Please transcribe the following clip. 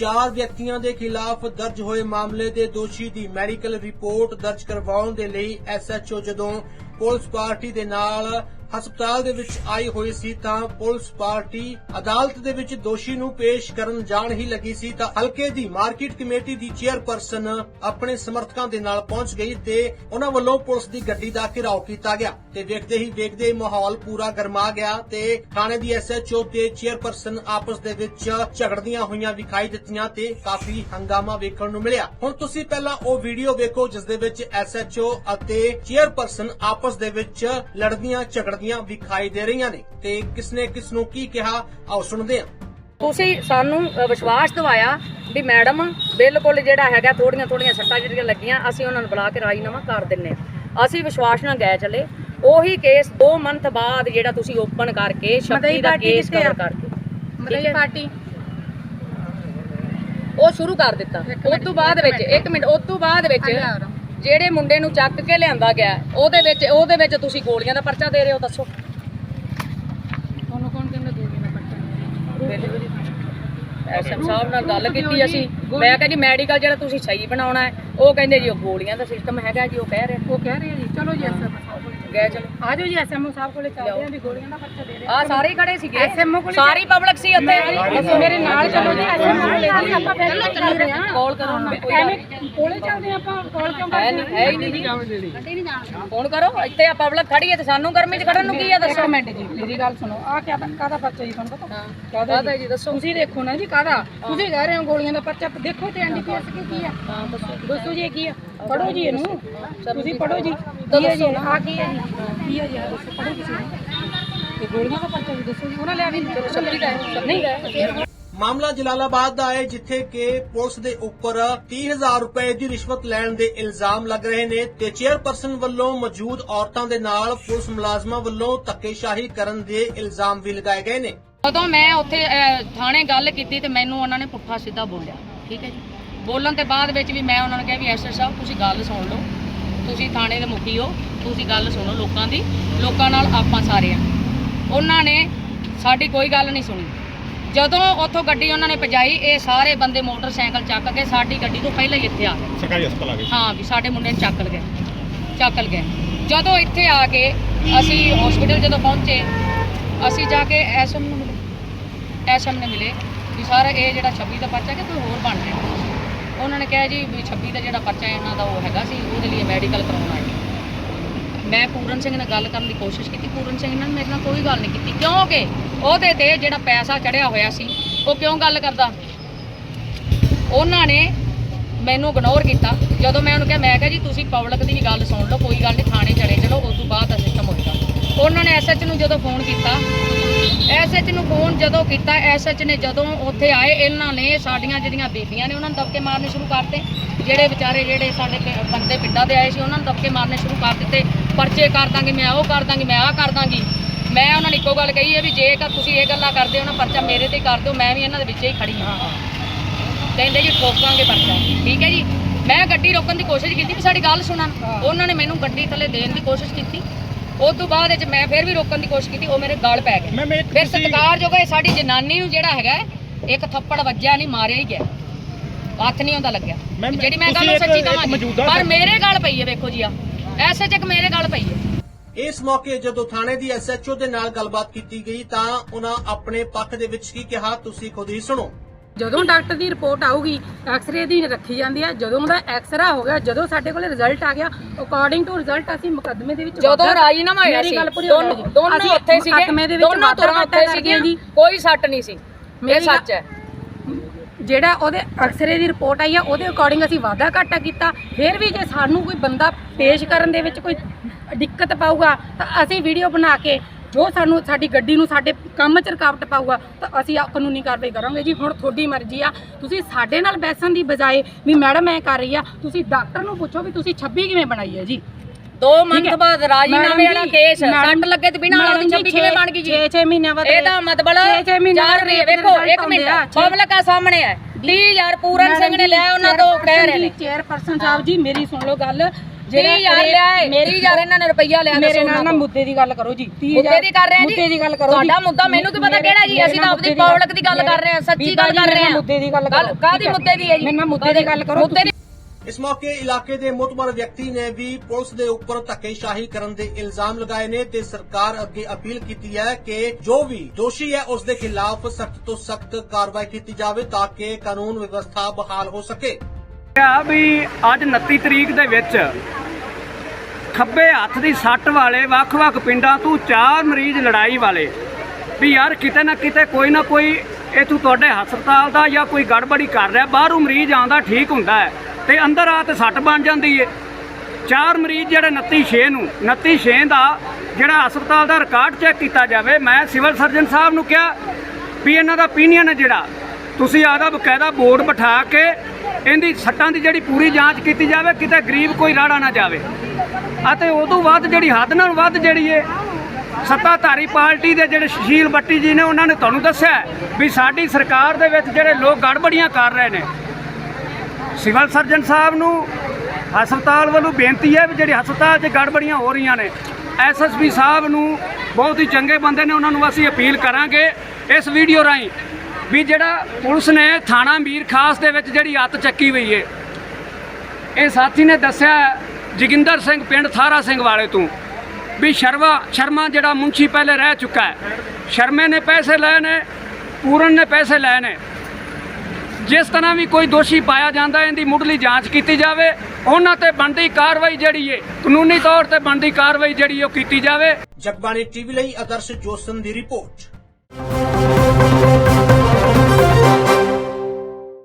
ਚਾਰ ਵਿਅਕਤੀਆਂ ਦੇ ਖਿਲਾਫ ਦਰਜ ਹੋਏ ਮਾਮਲੇ ਦੇ ਦੋਸ਼ੀ ਦੀ ਮੈਡੀਕਲ ਰਿਪੋਰਟ ਦਰਜ ਕਰਵਾਉਣ ਦੇ ਲਈ ਐਸਐਚਓ ਜਦੋਂ ਪੁਲਿਸ ਪਾਰਟੀ ਦੇ ਨਾਲ ਹਸਪਤਾਲ ਦੇ ਵਿੱਚ ਆਈ ਹੋਈ ਸੀ ਤਾਂ ਪੁਲਿਸ ਪਾਰਟੀ ਅਦਾਲਤ ਦੇ ਵਿੱਚ ਦੋਸ਼ੀ ਨੂੰ ਪੇਸ਼ ਕਰਨ ਜਾਣ ਹੀ ਲੱਗੀ ਸੀ ਤਾਂ ਹਲਕੇ ਦੀ ਮਾਰਕੀਟ ਕਮੇਟੀ ਦੀ ਚੇਅਰਪਰਸਨ ਆਪਣੇ ਸਮਰਥਕਾਂ ਦੇ ਨਾਲ ਪਹੁੰਚ ਗਈ ਤੇ ਉਹਨਾਂ ਵੱਲੋਂ ਪੁਲਿਸ ਦੀ ਗੱਡੀ ਦਾ ਘਿਰਾਓ ਕੀਤਾ ਗਿਆ ਤੇ ਵੇਖਦੇ ਹੀ ਵੇਖਦੇ ਮਾਹੌਲ ਪੂਰਾ ਗਰਮਾ ਗਿਆ ਤੇ ਥਾਣੇ ਦੀ ਐਸਐਚਓ ਤੇ ਚੇਅਰਪਰਸਨ ਆਪਸ ਦੇ ਵਿੱਚ ਝਗੜਦੀਆਂ ਹੋਈਆਂ ਵਿਖਾਈ ਦਿੱਤੀਆਂ ਤੇ ਕਾਫੀ ਹੰਗਾਮਾ ਵੇਖਣ ਨੂੰ ਮਿਲਿਆ। ਹੁਣ ਤੁਸੀਂ ਪਹਿਲਾਂ ਉਹ ਵੀਡੀਓ ਵੇਖੋ ਜਿਸ ਦੇ ਵਿੱਚ ਐਸਐਚਓ ਅਤੇ ਚੇਅਰਪਰਸਨ ਆਪਸ ਦੇ ਵਿੱਚ ਲੜਦੀਆਂ ਝਗੜ ਝਗੜਦੀਆਂ ਵਿਖਾਈ ਦੇ ਰਹੀਆਂ ਨੇ ਤੇ ਕਿਸਨੇ ਕਿਸ ਨੂੰ ਕੀ ਕਿਹਾ ਆਓ ਸੁਣਦੇ ਹਾਂ ਤੁਸੀਂ ਸਾਨੂੰ ਵਿਸ਼ਵਾਸ ਦਿਵਾਇਆ ਵੀ ਮੈਡਮ ਬਿਲਕੁਲ ਜਿਹੜਾ ਹੈਗਾ ਥੋੜੀਆਂ ਥੋੜੀਆਂ ਸੱਟਾਂ ਜਿਹੜੀਆਂ ਲੱਗੀਆਂ ਅਸੀਂ ਉਹਨਾਂ ਨੂੰ ਬੁਲਾ ਕੇ ਰਾਜੀਨਾਮਾ ਕਰ ਦਿੰਨੇ। ਅਸੀਂ ਵਿਸ਼ਵਾਸ ਨਾਲ ਗਏ ਚਲੇ ਉਹੀ ਕੇਸ 2 ਮੰਥ ਬਾਅਦ ਜਿਹੜਾ ਤੁਸੀਂ ਓਪਨ ਕਰਕੇ ਸ਼ਕਤੀ ਦਾ ਕੇਸ? ਕਵਰ ਕਰਕੇ ਹੈ? ਪਾਰਟੀ ਉਹ ਸ਼ੁਰੂ ਕਰ ਦਿੱਤਾ ਉਸ ਤੋਂ ਬਾਅਦ ਵਿੱਚ ਮਿੰਟ। ਇੱਕ ਮਿੰਟ ਉਸ ਤੋਂ ਬਾਅਦ ਵਿੱਚ। ਜਿਹੜੇ ਮੁੰਡੇ ਨੂੰ ਚੱਕ ਕੇ ਲਿਆਂਦਾ ਗਿਆ ਉਹਦੇ ਵਿੱਚ ਉਹਦੇ ਵਿੱਚ ਤੁਸੀਂ ਗੋਲੀਆਂ ਦਾ ਪਰਚਾ ਦੇ ਰਹੇ ਹੋ ਦੱਸੋ। ਤੁਹਾਨੂੰ ਕੌਣ ਕਹਿੰਦਾ ਗੋਲੀਆਂ ਦਾ ਪੱਟਾ ਐਸਐਮ ਸਾਹਿਬ ਨਾਲ ਗੱਲ ਕੀਤੀ ਅਸੀਂ। ਮੈਂ ਕਿਹਾ ਜੀ ਮੈਡੀਕਲ ਜਿਹੜਾ ਤੁਸੀਂ ਸਹੀ ਬਣਾਉਣਾ ਹੈ ਉਹ ਕਹਿੰਦੇ ਜੀ ਉਹ ਗੋਲੀਆਂ ਦਾ ਸਿਸਟਮ ਹੈਗਾ ਜੀ ਉਹ ਕਹਿ ਰਹੇ ਉਹ ਕਹਿ ਰਹੇ ਜੀ ਚਲੋ ਜੀ ਕੋਲੇ ਗਏ ਚਲੋ। ਆ ਜਾਓ ਜੀ ਐਸਐਮਓ ਸਾਹਿਬ ਕੋਲੇ ਚੱਲਦੇ ਆ ਵੀ ਗੋਲੀਆਂ ਦਾ ਪੱਟਾ ਦੇ ਰਹੇ ਆ ਸਾਰੇ ਹੀ ਖੜੇ ਸੀਗੇ। SMO ਕੋਲ ਸਾਰੀ ਪਬਲਿਕ ਸੀ ਉੱਥੇ। ਮੇਰੇ ਨਾਲ ਚਲੋ ਜੀ ਐਸਐਮਓ ਕੋਲੇ ਜੀ ਆਪਾਂ ਪਹਿਲਾਂ ਚੱਲ ਰਹੇ ਆ ਕਾਲ ਕਰੋ ਨਾ ਐਵੇਂ ਕੋਲੇ ਚੱਲਦੇ ਆਪਾਂ ਕਾਲ ਕਿਉਂ ਕਰਦੇ ਨਹੀਂ ਹੈ ਹੀ ਨਹੀਂ ਜੀ। ਗੱਡੀ ਨਹੀਂ ਜਾਣਦੇ ਫੋਨ ਕਰੋ ਇੱਥੇ ਆ ਪਬਲਿਕ ਖੜੀ ਹੈ ਤੇ ਸਾਨੂੰ ਗਰਮੀ 'ਚ ਖੜਨ ਨੂੰ ਕੀ ਆ ਦੱਸੋ। ਮਿੰਟ ਜੀ ਮੇਰੀ ਗੱਲ ਸੁਣੋ ਆ ਕਿਆ ਕਾਹਦਾ ਪਰਚਾ ਜੀ ਤੁਹਾਨੂੰ ਪਤਾ? ਕਾਹਦਾ ਜੀ ਦੱਸੋ। ਤੁਸੀਂ ਦੇਖੋ ਨਾ ਜੀ ਕਾਹਦਾ? ਤੁਸੀਂ ਕਹਿ ਰਹੇ ਹੋ ਗੋਲੀਆਂ ਦਾ ਪਰਚਾ ਦੇਖੋ ਤੇ ਐਨਡੀਪੀਐਸ ਕੀ ਕੀ ਆ। ਹਾਂ ਦੱਸੋ। ਦੱਸੋ ਜੀ ਕੀ ਆ? ਪੜੋ ਜੀ ਇਹਨੂੰ। ਤੁਸੀਂ ਪੜੋ ਜੀ। ਕੀ ਹੈ ਜੀ ਆ ਕੀ ਹੈ ਜੀ? ਕੀ ਹੈ ਜੀ ਪੜੋ ਤੁਸੀਂ ਇਹ ਗੋਲੀਆਂ ਦਾ ਪਰਚਾ ਵੀ ਦੱਸੋ ਜੀ। ਉਹਨਾਂ ਲਿਆ ਵੀ ਨਹੀਂ। ਸੱਚੀ ਦਾ ਨਹੀਂ ਹੈ। ਮਾਮਲਾ ਜਲਾਲਾਬਾਦ ਦਾ ਹੈ ਜਿੱਥੇ ਕਿ ਪੁਲਿਸ ਦੇ ਉੱਪਰ 30000 ਰੁਪਏ ਦੀ ਰਿਸ਼ਵਤ ਲੈਣ ਦੇ ਇਲਜ਼ਾਮ ਲੱਗ ਰਹੇ ਨੇ ਤੇ ਚੇਅਰਪਰਸਨ ਵੱਲੋਂ ਮੌਜੂਦ ਔਰਤਾਂ ਦੇ ਨਾਲ ਪੁਲਿਸ ਮੁਲਾਜ਼ਮਾਂ ਵੱਲੋਂ ਧੱਕੇਸ਼ਾਹੀ ਕਰਨ ਦੇ ਇਲਜ਼ਾਮ ਵੀ ਲਗਾਏ ਗਏ ਨੇ। ਜਦੋਂ ਮੈਂ ਉੱਥੇ ਥਾਣੇ ਗੱਲ ਕੀਤੀ ਤੇ ਮੈਨੂੰ ਉਹਨਾਂ ਨੇ ਪੁੱਠਾ ਸਿੱਧਾ ਬੋਲਿਆ। ਠੀਕ ਹੈ ਜੀ? ਬੋਲਣ ਤੇ ਬਾਅਦ ਵਿੱਚ ਵੀ ਮੈਂ ਉਹਨਾਂ ਨੂੰ ਕਿਹਾ ਵੀ ਐਸਐਸ ਸਾਹਿਬ ਤੁਸੀਂ ਗੱਲ ਸੁਣ ਲਓ। ਤੁਸੀਂ ਥਾਣੇ ਦੇ ਮੁਖੀ ਹੋ ਤੁਸੀਂ ਗੱਲ ਸੁਣੋ ਲੋਕਾਂ ਦੀ। ਲੋਕਾਂ ਨਾਲ ਆਪਾਂ ਸਾਰੇ ਆ। ਉਹਨਾਂ ਨੇ ਸਾਡੀ ਕੋਈ ਗੱਲ ਨਹੀਂ ਸੁਣੀ। ਜਦੋਂ ਉੱਥੋਂ ਗੱਡੀ ਉਹਨਾਂ ਨੇ ਭਜਾਈ ਇਹ ਸਾਰੇ ਬੰਦੇ ਮੋਟਰਸਾਈਕਲ ਚੱਕ ਕੇ ਸਾਡੀ ਗੱਡੀ ਤੋਂ ਪਹਿਲਾਂ ਹੀ ਇੱਥੇ ਆ ਗਏ। ਸਰਕਾਰੀ ਹਸਪਤਾਲ ਆ ਗਏ ਹਾਂ ਵੀ ਸਾਡੇ ਮੁੰਡੇ ਨੂੰ ਚੱਕ ਲਗੇ ਚੱਕ ਲਗੇ ਜਦੋਂ ਇੱਥੇ ਆ ਕੇ ਅਸੀਂ ਹਸਪੀਟਲ ਜਦੋਂ ਪਹੁੰਚੇ ਅਸੀਂ ਜਾ ਕੇ ਐਸਐਮ ਨੂੰ ਮਿਲੇ। ਐਸਐਮ ਨੇ ਮਿਲੇ ਵੀ ਸਰ ਇਹ ਜਿਹੜਾ 26 ਦਾ ਪਰਚਾ ਕਿ ਕੋਈ ਹੋਰ ਬਣ ਰਿਹਾ। ਉਹਨਾਂ ਨੇ ਕਿਹਾ ਜੀ ਵੀ 26 ਦਾ ਜਿਹੜਾ ਪਰਚਾ ਇਹਨਾਂ ਦਾ ਉਹ ਹੈਗਾ ਸੀ, ਉਹਦੇ ਲਈ ਮੈਡੀਕਲ ਕਰਾਉਣਾ ਹੈ। ਮੈਂ ਪੂਰਨ ਸਿੰਘ ਨਾਲ ਗੱਲ ਕਰਨ ਦੀ ਕੋਸ਼ਿਸ਼ ਕੀਤੀ, ਪੂਰਨ ਸਿੰਘ ਨਾਲ ਮੇਰੇ ਨਾਲ ਕੋਈ ਗੱਲ ਨਹੀਂ ਕੀਤੀ। ਕਿਉਂਕਿ ਉਹਦੇ ਤੇ ਜਿਹੜਾ ਪੈਸਾ ਚੜਿਆ ਹੋਇਆ ਸੀ, ਉਹ ਕਿਉਂ ਗੱਲ ਕਰਦਾ? ਉਹਨਾਂ ਨੇ ਮੈਨੂੰ ਇਗਨੋਰ ਕੀਤਾ। ਜਦੋਂ ਮੈਂ ਉਹਨੂੰ ਕਿਹਾ, ਮੈਂ ਕਿਹਾ ਜੀ, ਤੁਸੀਂ ਪਬਲਿਕ ਦੀ ਗੱਲ ਸੁਣ ਲਓ, ਕੋਈ ਗੱਲ ਨਹੀਂ, ਥਾਣੇ ਚਲੇ ਚਲੋ, ਉਸ ਤੋਂ ਬਾਅਦ ਦਾ ਸਿਸਟਮ ਹੋਏਗਾ। ਉਹਨਾਂ ਨੇ ਐਸਐਚ ਨੂੰ ਜਦੋਂ ਫੋਨ ਕੀਤਾ ਐਸਐਚ ਨੂੰ ਫੋਨ ਜਦੋਂ ਕੀਤਾ ਐਸਐਚ ਨੇ ਜਦੋਂ ਉੱਥੇ ਆਏ ਇਹਨਾਂ ਨੇ ਸਾਡੀਆਂ ਜਿਹੜੀਆਂ ਬੀਬੀਆਂ ਨੇ ਉਹਨਾਂ ਨੂੰ ਦਬਕੇ ਮਾਰਨੇ ਸ਼ੁਰੂ ਕਰਤੇ। ਜਿਹੜੇ ਵਿਚਾਰੇ ਜਿਹੜੇ ਸਾਡੇ ਬੰਦੇ ਪਿੰਡਾਂ ਦੇ ਆਏ ਸੀ ਉਹਨਾਂ ਨੂੰ ਦਬਕੇ ਮਾਰਨੇ ਸ਼ੁਰੂ ਕਰ ਦਿੱਤੇ। ਪਰਚੇ ਕਰ ਦਾਂਗੀ ਮੈਂ ਉਹ ਕਰ ਦਾਂਗੀ ਮੈਂ ਆਹ ਕਰ ਦਾਂਗੀ। ਮੈਂ ਉਹਨਾਂ ਨੂੰ ਇੱਕੋ ਗੱਲ ਕਹੀ ਹੈ ਵੀ ਜੇਕਰ ਤੁਸੀਂ ਇਹ ਗੱਲਾਂ ਕਰਦੇ ਹੋ ਨਾ ਪਰਚਾ ਮੇਰੇ ਤੇ ਕਰ ਦਿਓ ਮੈਂ ਵੀ ਇਹਨਾਂ ਦੇ ਵਿੱਚ ਹੀ ਖੜੀ ਹਾਂ। ਕਹਿੰਦੇ ਜੀ ਠੋਕਾਂਗੇ ਪਰਚਾ। ਠੀਕ ਹੈ ਜੀ? ਮੈਂ ਗੱਡੀ ਰੋਕਣ ਦੀ ਕੋਸ਼ਿਸ਼ ਕੀਤੀ ਵੀ ਸਾਡੀ ਗੱਲ ਸੁਣਨ। ਉਹਨਾਂ ਨੇ ਮੈਨੂੰ ਗੱਡੀ ਥੱਲੇ ਦੇਣ ਦੀ ਕੋਸ਼ਿਸ਼ ਕੀਤੀ। ਉਸ ਤੋਂ ਬਾਅਦ ਵਿੱਚ ਮੈਂ ਫਿਰ ਵੀ ਰੋਕਣ ਦੀ ਕੋਸ਼ਿਸ਼ ਕੀਤੀ ਉਹ ਮੇਰੇ ਗਲ ਪੈ ਇੱਕ ਫਿਰ ਤੁਸੀਂ- ਸਤਿਕਾਰਯੋਗ ਹੈ ਸਾਡੀ ਜਨਾਨੀ ਨੂੰ ਜਿਹੜਾ ਹੈਗਾ ਇੱਕ ਥੱਪੜ ਵੱਜਿਆ ਨਹੀਂ ਮਾਰਿਆ ਹੀ ਗਿਆ। ਹੱਥ ਨਹੀਂ ਹੁੰਦਾ ਲੱਗਿਆ। ਮੈਮ, ਜਿਹੜੀ ਮੈਂ ਗੱਲ ਤੁਸੀਂ ਉਹ ਇੱਕ- ਸੱਚੀ ਇੱਕ ਕਹਾਂਗੀ। ਮੌਜੂਦਾ ਪਰ ਸਰ- ਮੇਰੇ ਗਲ ਪਈ ਹੈ ਵੇਖੋ ਜੀ ਆ। ਐਸੇ ਚੱਕ ਮੇਰੇ ਗਲ ਪਈ ਹੈ। ਇਸ ਮੌਕੇ ਜਦੋਂ ਥਾਣੇ ਦੀ ਐਸਐਚਓ ਦੇ ਨਾਲ ਗੱਲਬਾਤ ਕੀਤੀ ਗਈ ਤਾਂ ਉਹਨਾਂ ਆਪਣੇ ਪੱਖ ਦੇ ਵਿੱਚ ਕੀ ਕਿਹਾ ਤੁਸੀਂ ਖੁਦ ਹੀ ਸੁਣੋ। ਜਦੋਂ ਡਾਕਟਰ ਦੀ ਰਿਪੋਰਟ ਆਊਗੀ ਐਕਸ-ਰੇ ਦੀ ਰੱਖੀ ਜਾਂਦੀ ਹੈ ਜਦੋਂ ਉਹਦਾ ਐਕਸਰਾ ਹੋ ਗਿਆ ਜਦੋਂ ਸਾਡੇ ਕੋਲ ਰਿਜ਼ਲਟ ਆ ਗਿਆ ਅਕੋਰਡਿੰਗ ਟੂ ਰਿਜ਼ਲਟ ਅਸੀਂ ਮੁਕੱਦਮੇ ਦੇ ਵਿੱਚ ਜਦੋਂ ਰਾਜੀਨਾਮਾ ਹੋਇਆ ਸੀ ਦੋਨੋਂ ਉੱਥੇ ਸੀਗੇ ਦੋਨੋਂ ਤੁਰਾਂ ਉੱਥੇ ਜੀ। ਕੋਈ ਸੱਟ ਨਹੀਂ ਸੀ। ਇਹ ਸੱਚ ਹੈ। ਜਿਹੜਾ ਉਹਦੇ ਐਕਸਰੇ ਦੀ ਰਿਪੋਰਟ ਆਈ ਆ ਉਹਦੇ ਅਕੋਰਡਿੰਗ ਅਸੀਂ ਵਾਧਾ ਘਾਟਾ ਕੀਤਾ। ਫਿਰ ਵੀ ਜੇ ਸਾਨੂੰ ਕੋਈ ਬੰਦਾ ਪੇਸ਼ ਕਰਨ ਦੇ ਵਿੱਚ ਕੋਈ ਦਿੱਕਤ ਪਾਊਗਾ ਤਾਂ ਅਸੀਂ ਵੀਡੀਓ ਬਣਾ ਕੇ ਜੋ ਸਾਨੂੰ ਸਾਡੀ ਗੱਡੀ ਨੂੰ ਸਾਡੇ ਕੰਮ 'ਚ ਰੁਕਾਵਟ ਪਾਊਗਾ ਤਾਂ ਅਸੀਂ ਆ ਕਾਨੂੰਨੀ ਕਾਰਵਾਈ ਕਰਾਂਗੇ ਜੀ। ਹੁਣ ਤੁਹਾਡੀ ਮਰਜ਼ੀ ਆ। ਤੁਸੀਂ ਸਾਡੇ ਨਾਲ ਬੈਸਣ ਦੀ ਬਜਾਏ ਵੀ ਮੈਡਮ ਐ ਕਰ ਰਹੀ ਆ ਤੁਸੀਂ ਡਾਕਟਰ ਨੂੰ ਪੁੱਛੋ ਵੀ ਤੁਸੀਂ 26 ਕਿਵੇਂ ਬਣਾਈ ਹੈ ਜੀ। ਦੋ ਮੰਥ। ਬਾਅਦ ਰਾਜੀਨਾਮੇ ਵਾਲਾ ਕੇਸ ਸੱਟ ਲੱਗੇ ਤੇ ਬਿਨਾਂ ਵਾਲਾ ਮੈਡਮ ਜੀ, 26 ਕਿਵੇਂ ਬਣ ਗਈ ਜੀ? 6-6 ਮਹੀਨਿਆਂ ਬਾਅਦ ਇਹਦਾ ਮਤਲਬ ਛੇ- ਛੇ ਮਹੀਨੇ ਚਾਰ ਬਾਅਦ ਵੇਖੋ result ਇੱਕ ਮਿੰਟ ਪਬਲਿਕ ਆ। ਸਾਹਮਣੇ ਹੈ। 30000 ਪੂਰਨ ਸਿੰਘ ਨੇ ਲਿਆ ਉਹਨਾਂ ਤੋਂ ਕਹਿ ਰਹੇ ਨੇ। ਚੇਅਰਪਰਸਨ ਸਾਹਿਬ ਜੀ ਮੇਰੀ ਸੁਣ ਲਓ ਗੱਲ। 30000 ਲਿਆ ਹੈ ਮੇਰੇ- 30000 ਇਹਨਾਂ ਨੇ ਰੁਪਈਆ ਲਿਆ ਮੇਰੇ ਦੱਸੋ ਨਾਲ ਨਾ ਉਹਨਾਂ ਤੋਂ। ਮੁੱਦੇ ਦੀ ਗੱਲ ਕਰੋ ਜੀ। 30 ਮੁੱਦੇ ਦੀ ਕਰ ਰਹੇ ਆ ਜੀ। ਮੁੱਦੇ ਦੀ ਗੱਲ ਕਰੋ ਜੀ। ਤੁਹਾਡਾ ਮੁੱਦਾ ਮੈਨੂੰ ਕੀ ਪਤਾ ਕਿਹੜਾ ਜੀ? ਅਸੀਂ ਤਾਂ ਆਪਣੀ ਪਬਲਿਕ ਦੀ ਗੱਲ ਕਰ ਰਹੇ ਹਾਂ ਸੱਚੀ ਗੱਲ ਕਰ ਰਹੇ ਹਾਂ। ਮੁੱਦੇ ਦੀ ਗੱਲ ਗੱਲ ਕਾਦੀ ਮੁੱਦੇ ਦੀ ਹੈ ਜੀ? ਮੇਰੇ ਨਾਲ ਮੁੱਦੇ ਦੀ ਗੱਲ ਕਰੋ ਮੁੱਦੇ ਦੀ ਇਸ ਮੌਕੇ ਇਲਾਕੇ ਦੇ ਮੁਤਬਰ ਵਿਅਕਤੀ ਨੇ ਵੀ ਪੁਲਿਸ ਦੇ ਉੱਪਰ ਧੱਕੇਸ਼ਾਹੀ ਕਰਨ ਦੇ ਇਲਜ਼ਾਮ ਲਗਾਏ ਨੇ ਤੇ ਸਰਕਾਰ ਅੱਗੇ ਅਪੀਲ ਕੀਤੀ ਹੈ ਕਿ ਜੋ ਵੀ ਦੋਸ਼ੀ ਹੈ ਉਸ ਦੇ ਖਿਲਾਫ ਸਖਤ ਤੋਂ ਸਖਤ ਕਾਰਵਾਈ ਕੀਤੀ ਜਾਵੇ ਤਾਂ ਕਿ ਕਾਨੂੰਨ ਵਿਵਸਥਾ ਬਹਾਲ ਹੋ ਸਕੇ। ਆ ਵੀ ਅੱਜ 29 ਤਰੀਕ ਦੇ ਵਿੱਚ ਖੱਬੇ ਹੱਥ ਦੀ ਸੱਟ ਵਾਲੇ ਵੱਖ-ਵੱਖ ਪਿੰਡਾਂ ਤੋਂ ਚਾਰ ਮਰੀਜ਼ ਲੜਾਈ ਵਾਲੇ। ਵੀ ਯਾਰ ਕਿਤੇ ਨਾ ਕਿਤੇ ਕੋਈ ਨਾ ਕੋਈ ਇਹ ਤੁਹਾਡੇ ਹਸਪਤਾਲ ਦਾ ਜਾਂ ਕੋਈ ਗੜਬੜੀ ਕਰ ਰਿਹਾ, ਬਾਹਰੋਂ ਮਰੀਜ਼ ਆਉਂਦਾ ਠੀਕ ਹੁੰਦਾ ਹੈ ਤੇ ਅੰਦਰ ਆ ਤੇ ਸੱਟ ਬਣ ਜਾਂਦੀ ਏ। ਚਾਰ ਮਰੀਜ਼ ਜਿਹੜੇ 29 ਛੇ ਨੂੰ 29 ਛੇ ਦਾ ਜਿਹੜਾ ਹਸਪਤਾਲ ਦਾ ਰਿਕਾਰਡ ਚੈੱਕ ਕੀਤਾ ਜਾਵੇ, ਮੈਂ ਸਿਵਲ ਸਰਜਨ ਸਾਹਿਬ ਨੂੰ ਕਿਹਾ ਵੀ ਇਹਨਾਂ ਦਾ opinion ਹੈ ਜਿਹੜਾ, ਤੁਸੀਂ ਆਦਾ ਬਕਾਇਦਾ ਬੋਰਡ ਬਿਠਾ ਕੇ ਇਹਦੀ ਸੱਟਾਂ ਦੀ ਜਿਹੜੀ ਪੂਰੀ ਜਾਂਚ ਕੀਤੀ ਜਾਵੇ, ਕਿਤੇ ਗਰੀਬ ਕੋਈ ਰਾੜਾ ਨਾ ਜਾਵੇ। ਅਤੇ ਉਦੋਂ ਵੱਧ ਜਿਹੜੀ ਹੱਦ ਨਾਲ ਵੱਧ ਜਿਹੜੀ ਏ, ਸੱਤਾਧਾਰੀ ਪਾਰਟੀ ਦੇ ਜਿਹੜੇ ਸੁਸ਼ੀਲ ਬੱਟੀ ਜੀ ਨੇ, ਉਹਨਾਂ ਨੇ ਤੁਹਾਨੂੰ ਦੱਸਿਆ ਵੀ ਸਾਡੀ ਸਰਕਾਰ ਦੇ ਵਿੱਚ ਜਿਹੜੇ ਲੋਕ ਗੜਬੜੀਆਂ ਕਰ ਰਹੇ ਨੇ। ਸਿਵਲ ਸਰਜਨ ਸਾਹਿਬ ਨੂੰ ਹਸਪਤਾਲ ਵੱਲੋਂ ਬੇਨਤੀ ਹੈ ਵੀ ਜਿਹੜੀ ਹਸਪਤਾਲ 'ਚ ਗੜਬੜੀਆਂ ਹੋ ਰਹੀਆਂ ਨੇ ਐਸਐਸਪੀ ਸਾਹਿਬ ਨੂੰ ਬਹੁਤ ਹੀ ਚੰਗੇ ਬੰਦੇ ਨੇ, ਉਹਨਾਂ ਨੂੰ ਅਸੀਂ ਅਪੀਲ ਕਰਾਂਗੇ ਇਸ ਵੀਡੀਓ ਰਾਹੀਂ ਵੀ ਜਿਹੜਾ ਪੁਲਿਸ ਨੇ ਥਾਣਾ ਮੀਰ ਖਾਸ ਦੇ ਵਿੱਚ ਜਿਹੜੀ ਅੱਤ ਚੱਕੀ ਹੋਈ ਏ, ਇਹ ਸਾਥੀ ਨੇ ਦੱਸਿਆ ਜੋਗਿੰਦਰ ਸਿੰਘ ਪਿੰਡ ਥਾਰਾ ਸਿੰਘ ਵਾਲੇ ਤੋਂ। ਵੀ ਸ਼ਰਵਾ, ਸ਼ਰਮਾ ਜਿਹੜਾ ਮੁੰਸ਼ੀ ਪਹਿਲੇ ਰਹਿ ਚੁੱਕਾ ਹੈ। ਸ਼ਰਮੇ ਨੇ ਪੈਸੇ ਲਏ ਨੇ, ਪੂਰਨ ਨੇ ਪੈਸੇ ਲਏ ਨੇ। ਜਿਸ ਤਰ੍ਹਾਂ ਵੀ ਕੋਈ ਦੋਸ਼ੀ ਪਾਇਆ ਜਾਂਦਾ, ਇਹਦੀ ਮੁੱਢਲੀ ਜਾਂਚ ਕੀਤੀ ਜਾਵੇ। ਉਹਨਾਂ ਤੇ ਬਣਦੀ ਕਾਰਵਾਈ ਜਿਹੜੀ ਏ, ਕਾਨੂੰਨੀ ਤੌਰ ਤੇ ਬਣਦੀ ਕਾਰਵਾਈ ਜਿਹੜੀ ਉਹ ਕੀਤੀ ਜਾਵੇ। ਜਗਬਾਣੀ ਟੀਵੀ ਲਈ ਆਦਰਸ਼ ਜੋਸਨ ਦੀ ਰਿਪੋਰਟ।